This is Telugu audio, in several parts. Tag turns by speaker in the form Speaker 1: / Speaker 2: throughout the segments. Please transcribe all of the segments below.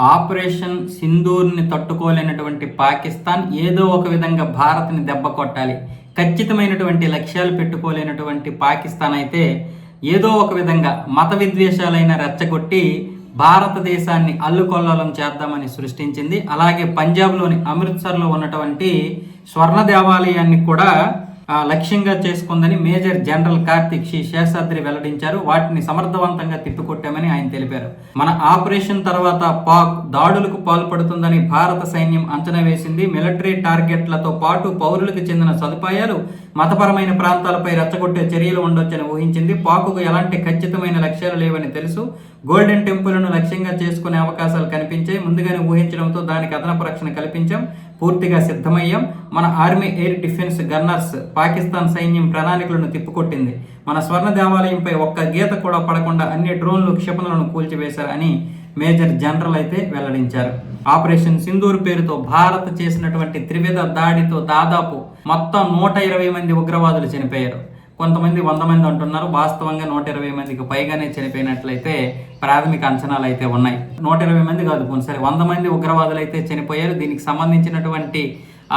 Speaker 1: ఆపరేషన్ సింధూర్ని తట్టుకోలేనటువంటి పాకిస్తాన్ ఏదో ఒక విధంగా భారత్ని దెబ్బ కొట్టాలి. ఖచ్చితమైనటువంటి లక్ష్యాలు పెట్టుకోలేనటువంటి పాకిస్తాన్ అయితే ఏదో ఒక విధంగా మత విద్వేషాలైన రెచ్చగొట్టి భారతదేశాన్ని అల్లుకొల్లలం చేద్దామని సృష్టించింది. అలాగే పంజాబ్లోని అమృత్సర్లో ఉన్నటువంటి స్వర్ణ దేవాలయాన్ని కూడా లక్ష్యంగా చేసుకుందని మేజర్ జనరల్ కార్తిక్ శ్రీ శేషాద్రి వెల్లడించారు. వాటిని సమర్థవంతంగా తిప్పికొట్టామని ఆయన తెలిపారు. మన ఆపరేషన్ తర్వాత పాక్ దాడులకు పాల్పడుతుందని భారత సైన్యం అంచనా వేసింది. మిలిటరీ టార్గెట్లతో పాటు పౌరులకు చెందిన సదుపాయాలు మతపరమైన ప్రాంతాలపై రెచ్చగొట్టే చర్యలు ఉండొచ్చని ఊహించింది. పాకుకు ఎలాంటి ఖచ్చితమైన లక్ష్యాలు లేవని తెలుసు. గోల్డెన్ టెంపుల్ను లక్ష్యంగా చేసుకునే అవకాశాలు కనిపించాయి. ముందుగానే ఊహించడంతో దానికి అదనపు రక్షణ కల్పించాం. పూర్తిగా సిద్ధమయ్యాం. మన army air defence gunners Pakistan సైన్యం ప్రణాళికలను తిప్పుకొట్టింది. మన స్వర్ణ దేవాలయంపై ఒక్క గీత కూడా పడకుండా అన్ని డ్రోన్లు క్షిపణులను కూల్చివేశారని మేజర్ జనరల్ అయితే వెల్లడించారు. ఆపరేషన్ సింధూర్ పేరుతో భారత్ చేసినటువంటి త్రివిధ దాడితో దాదాపు మొత్తం నూట ఇరవై మంది ఉగ్రవాదులు చనిపోయారు. కొంతమంది వంద మంది అంటున్నారు. వాస్తవంగా నూట ఇరవై మందికి పైగానే చనిపోయినట్లయితే ప్రాథమిక అంచనాలు అయితే ఉన్నాయి. నూట ఇరవై మంది కాదు పోనీ సరే వంద మంది ఉగ్రవాదులు అయితే చనిపోయారు. దీనికి సంబంధించినటువంటి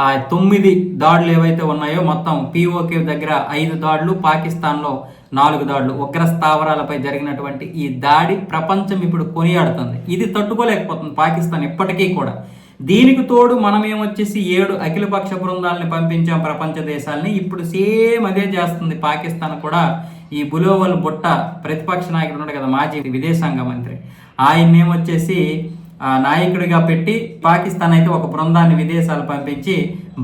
Speaker 1: ఆ తొమ్మిది దాడులు ఏవైతే ఉన్నాయో మొత్తం పిఓకే దగ్గర ఐదు దాడులు పాకిస్తాన్లో నాలుగు దాడులు. ఉగ్ర స్థావరాలపై జరిగినటువంటి ఈ దాడి ప్రపంచం ఇప్పుడు కొనియాడుతుంది. ఇది తట్టుకోలేకపోతుంది పాకిస్తాన్ ఇప్పటికీ కూడా. దీనికి తోడు మనం ఏమొచ్చేసి ఏడు అఖిలపక్ష బృందాలని పంపించాం ప్రపంచ దేశాలని. ఇప్పుడు సేమ్ అదే చేస్తుంది పాకిస్తాన్ కూడా. ఈ బులోవల్ బుట్ట ప్రతిపక్ష నాయకుడు ఉన్నాడు కదా మాజీ విదేశాంగ మంత్రి. ఆయన ఏమొచ్చేసి నాయకుడిగా పెట్టి పాకిస్తాన్ అయితే ఒక బృందాన్ని విదేశాలు పంపించి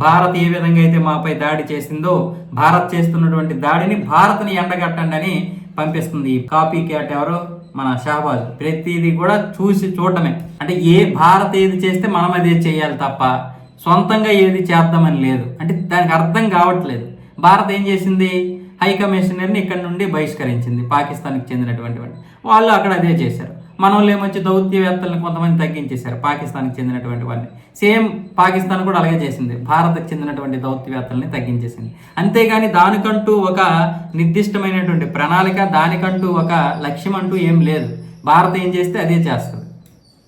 Speaker 1: భారత్ ఏ విధంగా అయితే మాపై దాడి చేసిందో భారత్ చేస్తున్నటువంటి దాడిని భారత్ని ఎండగట్టండి అని పంపిస్తుంది. ఈ కాపీ క్యాట్ ఎవరు? మన షహబాజ్ ప్రతిదీ కూడా చూసి చూడటమే. అంటే ఏ భారత్ ఏది చేస్తే మనం అదే చేయాలి తప్ప సొంతంగా ఏది చేద్దామని లేదు. అంటే దానికి అర్థం కావట్లేదు. భారత్ ఏం చేసింది? హై కమిషనర్ని ఇక్కడ నుండి బహిష్కరించింది పాకిస్తాన్కి చెందినటువంటి వాళ్ళు అక్కడ అదే చేశారు. మనోళ్ళు ఏమొచ్చి దౌత్యవేత్తలను కొంతమంది తగ్గించేశారు పాకిస్తాన్కి చెందినటువంటి వారిని సేమ్ పాకిస్తాన్ కూడా అలాగే చేసింది. భారత్కి చెందినటువంటి దౌత్యవేత్తల్ని తగ్గించేసింది. అంతేగాని దానికంటూ ఒక నిర్దిష్టమైనటువంటి ప్రణాళిక దానికంటూ ఒక లక్ష్యం అంటూ ఏం లేదు. భారత్ ఏం చేస్తే అదే చేస్తుంది.